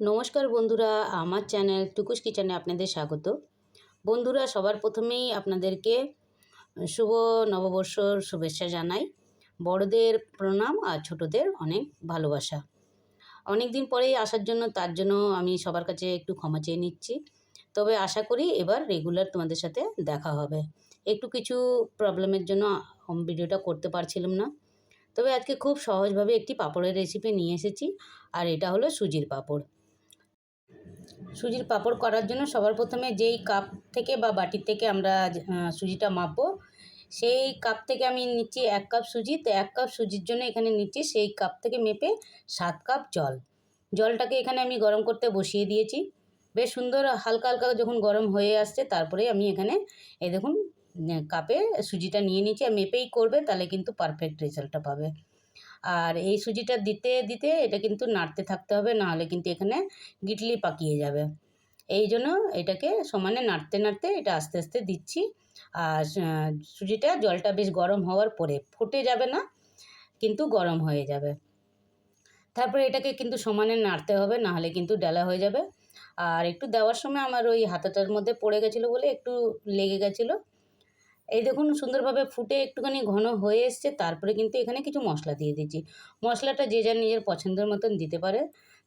নমস্কার বন্ধুরা, আমার চ্যানেল টুকুস কিচেনে আপনাদের স্বাগত। বন্ধুরা, সবার প্রথমেই আপনাদেরকে শুভ নববর্ষর শুভেচ্ছা জানাই। বড়দের প্রণাম আর ছোটদের অনেক ভালোবাসা। অনেক দিন পরেই আসার জন্য, তার জন্য আমি সবার কাছে একটু ক্ষমা চেয়ে নিচ্ছি। তবে আশা করি এবার রেগুলার তোমাদের সাথে দেখা হবে। একটু কিছু প্রবলেমের জন্য ভিডিওটা করতে পারছিলাম না। তবে আজকে খুব সহজভাবে একটি পাঁপড়ের রেসিপি নিয়ে এসেছি, আর এটা হলো সুজির পাঁপড়। সুজির পাঁপড় করার জন্য সবার প্রথমে যেই কাপ থেকে বা বাটির থেকে আমরা সুজিটা মাপবো, সেই কাপ থেকে আমি নিচ্ছি এক কাপ সুজি। তো এক কাপ সুজির জন্য এখানে নিচ্ছি সেই কাপ থেকে মেপে সাত কাপ জল। জলটাকে এখানে আমি গরম করতে বসিয়ে দিয়েছি। বেশ সুন্দর হালকা হালকা যখন গরম হয়ে আসছে, তারপরে আমি এখানে, এই দেখুন, কাপে সুজিটা নিয়ে নিচ্ছি। আর মেপেই করবে, তাহলে কিন্তু পারফেক্ট রেজাল্টটা পাবে। আর এই সুজিটা দিতে দিতে এটা কিন্তু নাড়তে থাকতে হবে, নাহলে কিন্তু এখানে গিটলি পাকিয়ে যাবে। এই জন্য এটাকে সমানে নাড়তে নাড়তে এটা আস্তে আস্তে দিচ্ছি। আর সুজিটা জলটা বেশ গরম হওয়ার পরে ফুটে যাবে না, কিন্তু গরম হয়ে যাবে। তারপরে এটাকে কিন্তু সমানে নাড়তে হবে, নাহলে কিন্তু ডালা হয়ে যাবে। আর একটু দেওয়ার সময় আমার ওই হাতাটার মধ্যে পড়ে গেছিল বলে একটু লেগে গেছিল। এই দেখুন সুন্দরভাবে ফুটে একটুখানি ঘন হয়ে এসছে, তারপরে কিন্তু এখানে কিছু মশলা দিয়ে দিচ্ছি। মশলাটা যে যার নিজের পছন্দের মতন দিতে পারে।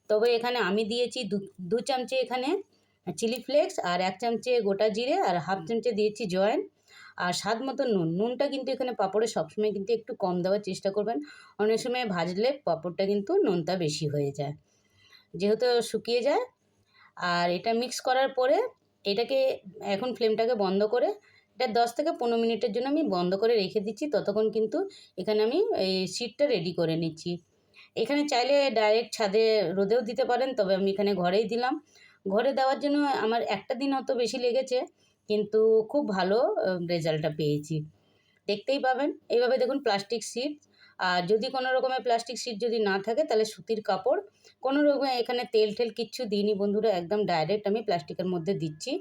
তবে এখানে আমি দিয়েছি দু দু চামচে এখানে চিলি ফ্লেক্স আর এক চামচে গোটা জিরে আর হাফ চামচে দিয়েছি জয়েন। আর স্বাদ মতো নুন। নুনটা কিন্তু এখানে পাঁপড়ে সবসময় কিন্তু একটু কম দেওয়ার চেষ্টা করবেন। অনেক সময় ভাজলে পাঁপড়টা কিন্তু নুনটা বেশি হয়ে যায়। যেহেতু শুকিয়ে যায়। আর এটা মিক্স করার পরে এটাকে এখন ফ্লেমটাকে বন্ধ করে এটা দশ থেকে পনেরো মিনিটের জন্য আমি বন্ধ করে রেখে দিচ্ছি। ততক্ষণ কিন্তু এখানে আমি এই সিটটা রেডি করে নিচ্ছি। এখানে চাইলে ডাইরেক্ট ছাদে রোদেও দিতে পারেন, তবে আমি এখানে ঘরেই দিলাম। ঘরে দেওয়ার জন্য আমার একটা দিন অত বেশি লেগেছে, কিন্তু খুব ভালো রেজাল্টটা পেয়েছি। দেখতেই পাবেন। এইভাবে দেখুন প্লাস্টিক সিট আর যদি কোনো রকমের প্লাস্টিক সিট যদি না থাকে, তাহলে সুতির কাপড়। কোনো রকমের এখানে তেল টেল কিচ্ছু দিইনি বন্ধুরা, একদম ডাইরেক্ট আমি প্লাস্টিকের মধ্যে দিচ্ছি।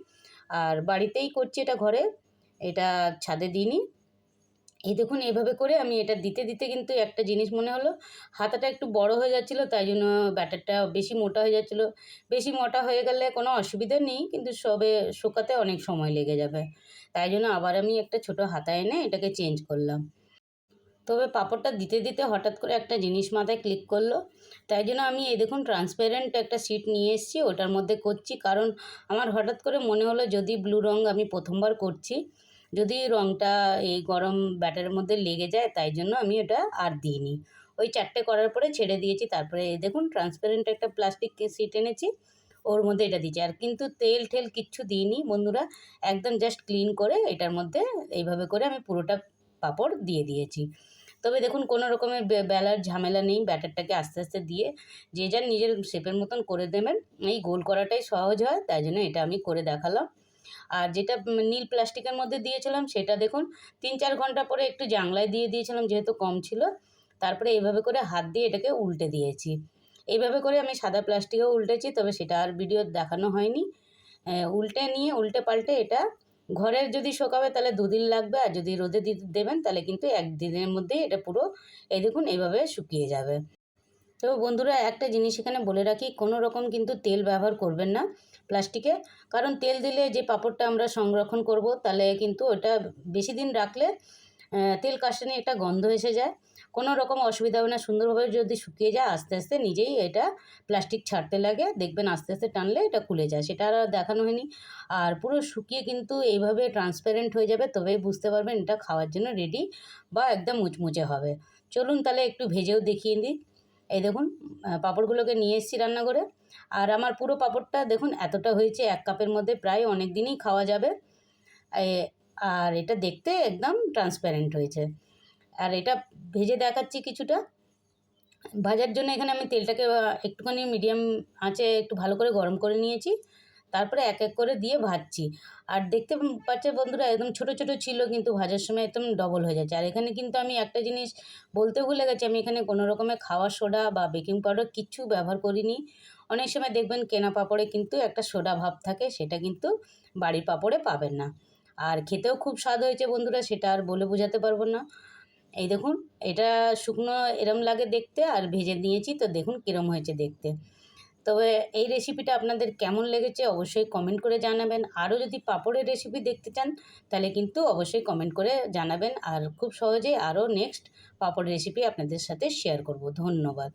আর বাড়িতেই করছি এটা ঘরে। এটা ছাদে দিইনি। এই দেখুন, এইভাবে করে আমি এটা দিতে দিতে কিন্তু একটা জিনিস মনে হলো, হাতাটা একটু বড় হয়ে যাচ্ছিল, তাই জন্য ব্যাটারটা বেশি মোটা হয়ে যাচ্ছিল। বেশি মোটা হয়ে গেলে কোনো অসুবিধা নেই, কিন্তু সবে শুকাতে অনেক সময় লেগে যাবে। তাই জন্য আবার আমি একটা ছোট হাতা এনে এটাকে চেঞ্জ করলাম। তবে পাঁপড়টা দিতে দিতে হঠাৎ করে একটা জিনিস মাথায় ক্লিক করল। তাই জন্য আমি এই দেখুন ট্রান্সপারেন্ট একটা সিট নিয়ে এসেছি, ওটার মধ্যে করছি। কারণ আমার হঠাৎ করে মনে হলো, যদি ব্লু রঙ আমি প্রথমবার করছি যদি রঙটা এই গরম ব্যাটারের মধ্যে লেগে যায়, তাই জন্য আমি ওটা আর দিইনি। ওই চারটে করার পরে ছেড়ে দিয়েছি, তারপরে দেখুন ট্রান্সপারেন্ট একটা প্লাস্টিক সিট এনেছি, ওর মধ্যে এটা দিয়েছি। আর কিন্তু তেল ঠেল কিচ্ছু দিইনি বন্ধুরা, একদম জাস্ট ক্লিন করে এটার মধ্যে এইভাবে করে আমি পুরোটা পাঁপড় দিয়ে দিয়েছি। তবে দেখুন কোনো রকমের বেলার ঝামেলা নেই, ব্যাটারটাকে আস্তে আস্তে দিয়ে যে যার নিজের শেপের মতন করে দেবেন। এই গোল করাটাই সহজ হয়, তাই জন্য এটা আমি করে দেখালাম। আর যেটা নীল প্লাস্টিকের মধ্যে দিয়েছিলাম সেটা দেখুন, তিন চার ঘণ্টা পরে একটু জাংলায় দিয়ে দিয়েছিলাম যেহেতু কম ছিল, তারপরে এইভাবে করে হাত দিয়ে এটাকে উল্টে দিয়েছি। এইভাবে করে আমি সাদা প্লাস্টিকেও উল্টেছি, তবে সেটা আর ভিডিও দেখানো হয়নি। উল্টে নিয়ে, উল্টে পাল্টে এটা ঘরের যদি শোকাবে তাহলে দুদিন লাগবে, আর যদি রোদে দিতে দেবেন তাহলে কিন্তু একদিনের মধ্যেই এটা পুরো, এই দেখুন, এইভাবে শুকিয়ে যাবে। তো বন্ধুরা একটা জিনিস এখানে বলে রাখি, কোনো রকম কিন্তু তেল ব্যবহার করবেন না প্লাস্টিকে। কারণ তেল দিলে যে পাঁপড়টা আমরা সংরক্ষণ করব, তাহলে কিন্তু ওটা বেশি দিন রাখলে তেল কাশানি একটা গন্ধ এসে যায়। কোনো রকম অসুবিধা হবে না, সুন্দরভাবে যদি শুকিয়ে যায়, আস্তে আস্তে নিজেই এটা প্লাস্টিক ছাড়তে লাগে। দেখবেন আস্তে আস্তে টানলে এটা খুলে যায়, সেটা আর দেখানো হয়নি। আর পুরো শুকিয়ে কিন্তু এইভাবে ট্রান্সপারেন্ট হয়ে যাবে, তবেই বুঝতে পারবেন এটা খাওয়ার জন্য রেডি বা একদম মুচমুচে হবে। চলুন তাহলে একটু ভেজেও দেখিয়ে দিই। এই দেখুন পাপড়গুলোকে নিয়ে এসেছি রান্না করে আর আমার পুরো পাঁপড়টা দেখুন, এতটা হয়েছে, এক কাপের মধ্যে প্রায় অনেক দিনই খাওয়া যাবে। আর এটা দেখতে একদম ট্রান্সপ্যারেন্ট হয়েছে। আর এটা ভেজে দেখাচ্ছি কিছুটা। ভাজার জন্য এখানে আমি তেলটাকে একটুখানি মিডিয়াম আঁচে একটু ভালো করে গরম করে নিয়েছি। তারপরে এক এক করে দিয়ে ভাজছি। আর দেখতে পাচ্ছে বন্ধুরা, একদম ছোট ছোট ছিল কিন্তু ভাজার সময় একদম ডবল হয়ে যাচ্ছে। আর এখানে কিন্তু আমি একটা জিনিস বলতে ভুলে গেছি, আমি এখানে কোনো রকমের খাওয়া সোডা বা বেকিং পাউডার কিচ্ছু ব্যবহার করিনি। অনেক সময় দেখবেন কেনা পাঁপড়ে কিন্তু একটা সোডা ভাব থাকে, সেটা কিন্তু বাড়ির পাঁপড়ে পাবেন না। আর খেতেও খুব স্বাদ হয়েছে বন্ধুরা, সেটা আর বলে বোঝাতে পারব না। এই দেখুন, এটা শুকনো এরম লাগে দেখতে, আর ভেজে নিয়েছি, তো দেখুন কীরম হয়েছে দেখতে। তবে এই রেসিপিটা আপনাদের কেমন লেগেছে অবশ্যই কমেন্ট করে জানাবেন। আরও যদি পাঁপড়ের রেসিপি দেখতে চান, তাহলে কিন্তু অবশ্যই কমেন্ট করে জানাবেন। আর খুব সহজেই আরও নেক্সট পাঁপড় রেসিপি আপনাদের সাথে শেয়ার করব। ধন্যবাদ।